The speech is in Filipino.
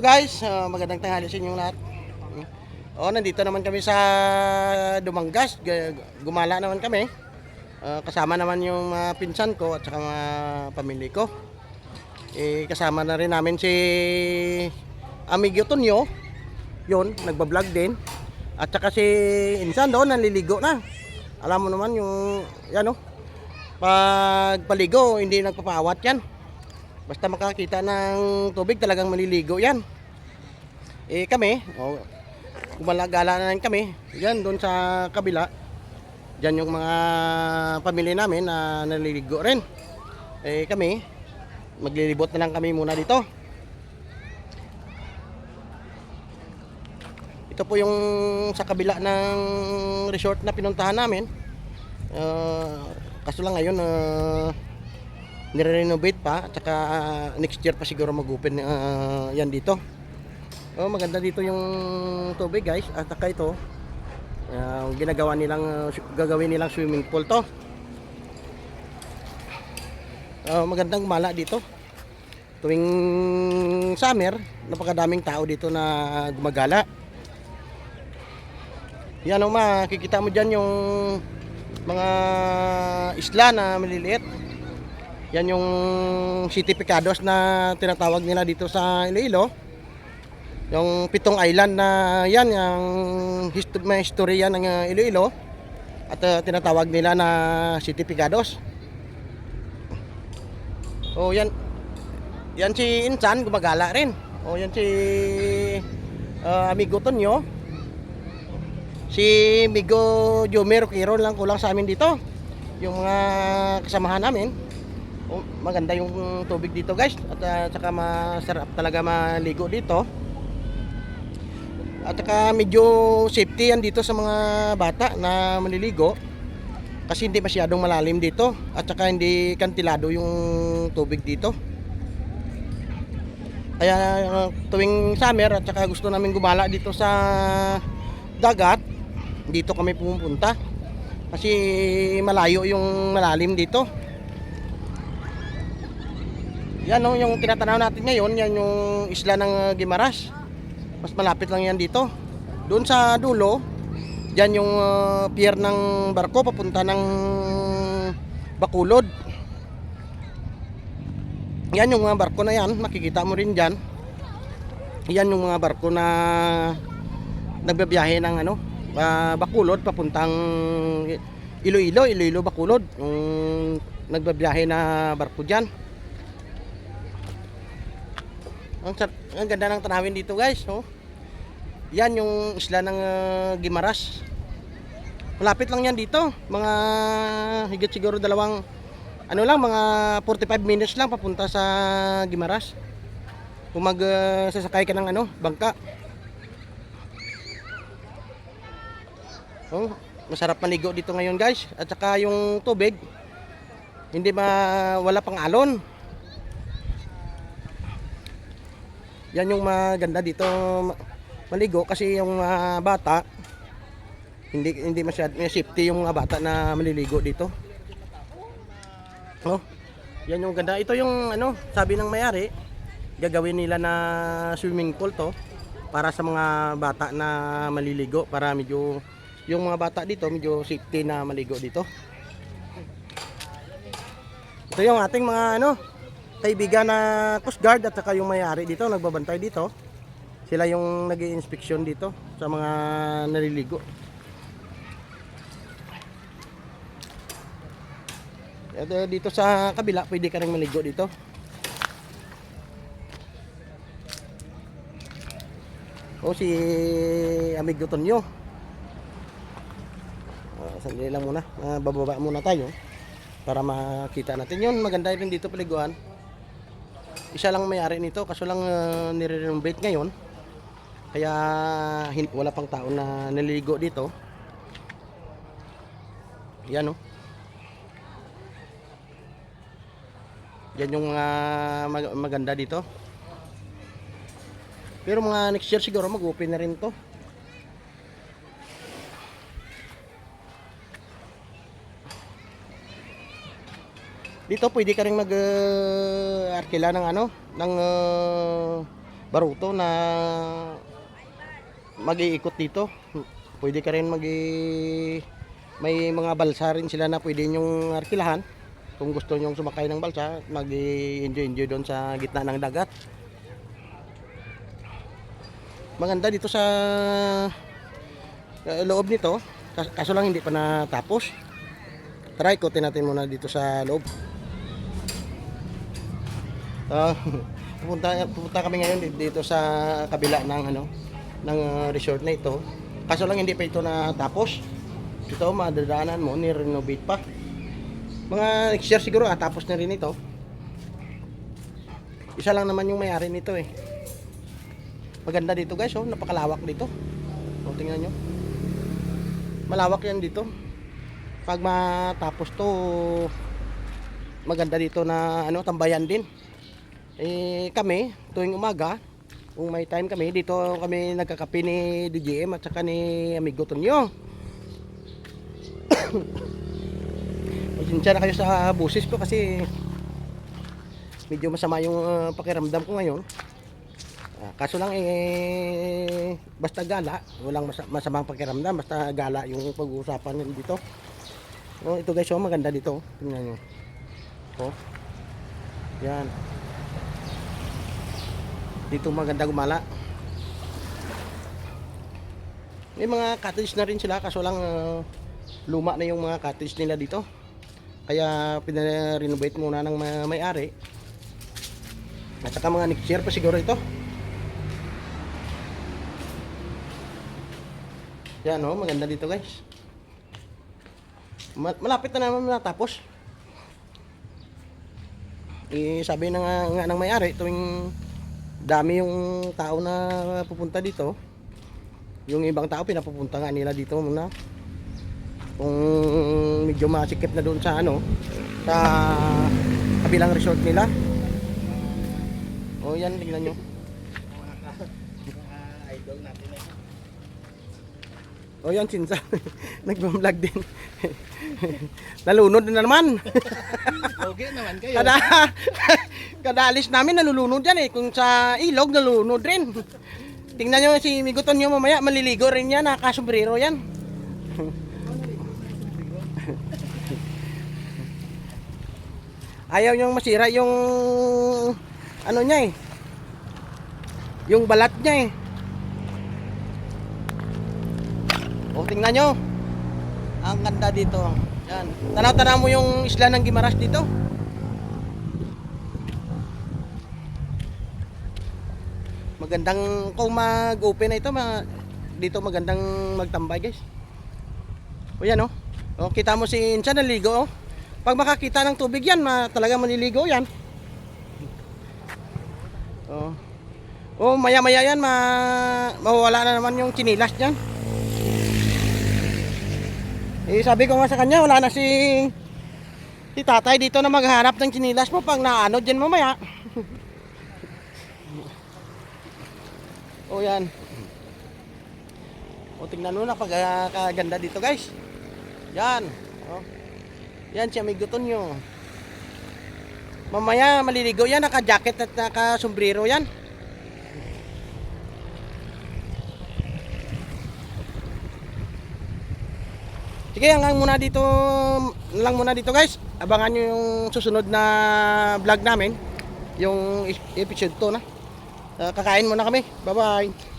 Hello guys, Ah, magandang tanghali sa inyong lahat. Oh, nandito naman kami sa Dumangas. G- Gumala naman kami. Ah, kasama naman yung mga pinsan ko at saka mga pamilya ko. Eh, kasama na rin namin si Amigyo Tonyo. Yun, nagbablog din. At saka si Insan doon, naliligo na. Alam mo naman yung, yan oh, pag hindi nagpapawat yan. Basta makakita ng tubig, talagang maliligo yan. Eh kami, oh, gumalagala na kami. Yan, doon sa kabila. Diyan yung mga pamilya namin na naliligo rin. Eh kami, maglilibot na lang kami muna dito. Ito po yung sa kabila ng resort na pinuntahan namin. Ah, kaso lang ngayon, uh, nire-renovate pa at saka ah, next year pa siguro mag-open ah, yan dito. Oh, maganda dito yung tubig guys at saka ito ah, ginagawa nilang su- gagawin nilang swimming pool to. Ah, magandang mala dito. Tuwing summer, napakadaming tao dito na gumagala. Yan o makikita mo dyan yung mga isla na maliliit. Yan yung City Picados na tinatawag nila dito sa Iloilo. Yung pitong island na yan, yung histo- may istorya ng uh, Iloilo. At uh, tinatawag nila na City Picados. Oh, yan. Yan si Insan, gumagala rin. Oh, yan si uh, Amigo Tonyo. Si Migo Jomer Quiro lang kulang sa amin dito. Yung mga kasamahan namin. Oh, maganda yung tubig dito guys. At uh, saka masarap talaga maligo dito. At saka medyo safety yan dito sa mga bata na maliligo. Kasi hindi masyadong malalim dito. At saka hindi kantilado yung tubig dito. Kaya uh, tuwing summer at saka gusto namin gumala dito sa dagat dito kami pumupunta kasi malayo yung malalim dito yan no, yung tinatanaw natin ngayon, yan yung isla ng uh, Gimaras. Mas malapit lang yan dito. Doon sa dulo, yan yung uh, pier ng barko papunta ng Bakulod. Yan yung mga barko na yan, makikita mo rin dyan. Yan yung mga barko na nagbabiyahe ng ano, ah, Bakulod papuntang Iloilo, Iloilo Bakulod. Yung nagbabiyahe na barko dyan. Ang, ang ganda ng tanawin dito guys. Oh. Yan yung isla ng ah, Gimaras. Malapit lang yan dito. Mga higit siguro dalawang ano lang mga 45 minutes lang papunta sa Gimaras. Kung mag ah, sasakay ka ng ano, bangka. Oh, masarap maligo dito ngayon guys. At saka yung tubig hindi ma wala pang alon. Yan yung maganda dito ma- maligo kasi yung mga bata hindi hindi masyad may safety yung mga bata na maliligo dito. Oh. Yan yung ganda. Ito yung ano, sabi ng mayari, gagawin nila na swimming pool to para sa mga bata na maliligo para medyo yung mga bata dito medyo safety na maligo dito. Ito yung ating mga ano, kaibigan na Coast Guard at saka yung may-ari dito, nagbabantay dito. Sila yung nag inspeksyon dito sa mga naliligo. At eh, dito sa kabila, pwede ka rin maligo dito. O si Amigo Tonyo. Uh, sandali lang muna. Ah, bababa muna tayo para makita natin yun. Maganda rin dito paliguan. Isa lang may-ari nito kaso lang uh, nire-renovate ngayon. Kaya hin- wala pang tao na naliligo dito. Yan oh. Yan yung mga mag- maganda dito. Pero mga next year siguro mag-open na rin to. Dito pwede ka rin mag uh, arkila ng ano, ng uh, baruto na mag-iikot dito. Pwede ka rin mag may mga balsa rin sila na pwede nyong arkilahan kung gusto nyong sumakay ng balsa mag-enjoy-enjoy doon sa gitna ng dagat. Maganda dito sa eh, loob nito, kas- kaso lang hindi pa natapos. Try ikotin natin muna dito sa loob. Ah, pupunta, pupunta kami ngayon di- dito sa kabila ng ano ng ah, resort na ito. Kaso lang hindi pa ito natapos. Ito madadaanan mo, ni-renovate pa. Mga next year siguro ah, tapos na rin ito. Isa lang naman yung may-ari nito eh. Maganda dito guys, oh, napakalawak dito. O, tingnan nyo. Malawak yan dito. Pag matapos to, maganda dito na ano, tambayan din. Eh, kami, tuwing umaga, kung may time kami, dito kami nagkakape ni DJM at saka ni Amigo Tonyo. Pasensya na kayo sa busis ko kasi medyo masama yung ah, pakiramdam ko ngayon. Ah, kaso lang eh basta gala, walang masa- masamang pakiramdam, basta gala yung pag-uusapan dito. Oh, ito guys, oh, maganda dito. Tingnan niyo. Oh. Yan. Dito maganda gumala. May mga cottage na rin sila kaso lang ah, luma na yung mga cottage nila dito. Kaya pinarenovate muna ng ma- may-ari. At saka mga next year pa siguro ito. Yan oh, maganda dito guys. Ma- malapit na naman natapos. Eh, sabi na nga, nga ng may-ari, tuwing dami yung tao na pupunta dito, yung ibang tao pinapupunta nga nila dito muna. Kung medyo masikip na doon sa ano, sa kabilang resort nila. O yan, tingnan nyo. idol natin. O yan, sinsa. Nagbablog din. Nalunod na naman. Okay naman kayo. Kada, kada alis namin nalulunod yan eh. Kung sa ilog, nalulunod rin. Tingnan nyo si Miguton nyo mamaya, maliligo rin yan, nakasombrero yan. Ayaw nyo masira yung ano niya eh. Yung balat niya eh. Tingnan nyo. Ang ganda dito. Yan. Tanaw-tanaw mo yung isla ng Gimaras dito. Magandang kung mag-open na ito, ma, dito magandang magtambay, guys. O yan, oh. O, kita mo si Insa naligo, oh. Pag makakita ng tubig yan, ma, talaga maliligo yan. Oh. Oh, maya-maya yan, ma, mawawala na naman yung chinilas niyan. Eh, sabi ko nga sa kanya, wala na si si tatay dito na maghanap ng chinilas mo pag naano dyan mamaya. o yan. O tingnan mo na pag ah, kaganda dito guys. Yan. O. Yan si amigo Tonyo. Mamaya maliligo yan, naka-jacket at naka-sombrero yan. Sige, hanggang muna dito lang muna dito guys. Abangan nyo yung susunod na vlog namin. Yung episode 2 na. Uh, kakain muna kami. Bye-bye.